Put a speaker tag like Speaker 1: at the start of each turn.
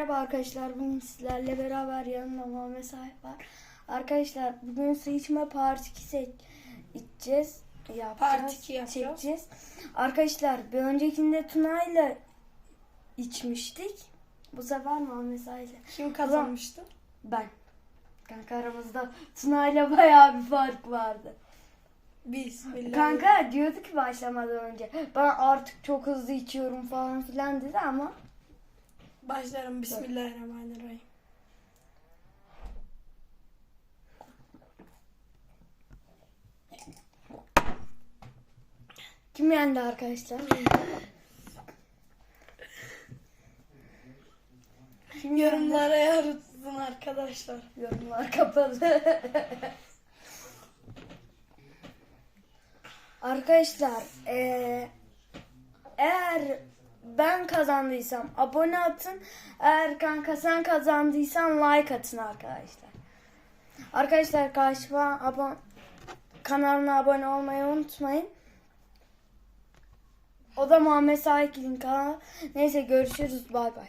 Speaker 1: Merhaba arkadaşlar. Bugün sizlerle beraber yanımda Muhammed Sahip var. Arkadaşlar bugün su içme part 2 se- içeceğiz. Yapacağız,
Speaker 2: Part iki yapacağız.
Speaker 1: çekeceğiz. Arkadaşlar bir öncekinde Tuna'yla içmiştik. Bu sefer Muhammed Sahip'le.
Speaker 2: Kim kazanmıştı?
Speaker 1: Ben. Kanka aramızda Tuna'yla bayağı bir fark vardı.
Speaker 2: Bismillah.
Speaker 1: Kanka diyordu ki başlamadan önce ben artık çok hızlı içiyorum falan filan dedi ama
Speaker 2: Başlarım. Bismillahirrahmanirrahim.
Speaker 1: kim yendi arkadaşlar? Kim?
Speaker 2: Yorumlara yazın arkadaşlar.
Speaker 1: Yorumlar kapalı. Arkadaşlar eee, eğer ben kazandıysam abone atın. Eğer kanka sen kazandıysan like atın arkadaşlar. Arkadaşlar karşıma abone kanalına abone olmayı unutmayın. O da Muhammed Saikil'in kanalı. Neyse görüşürüz. Bay bay.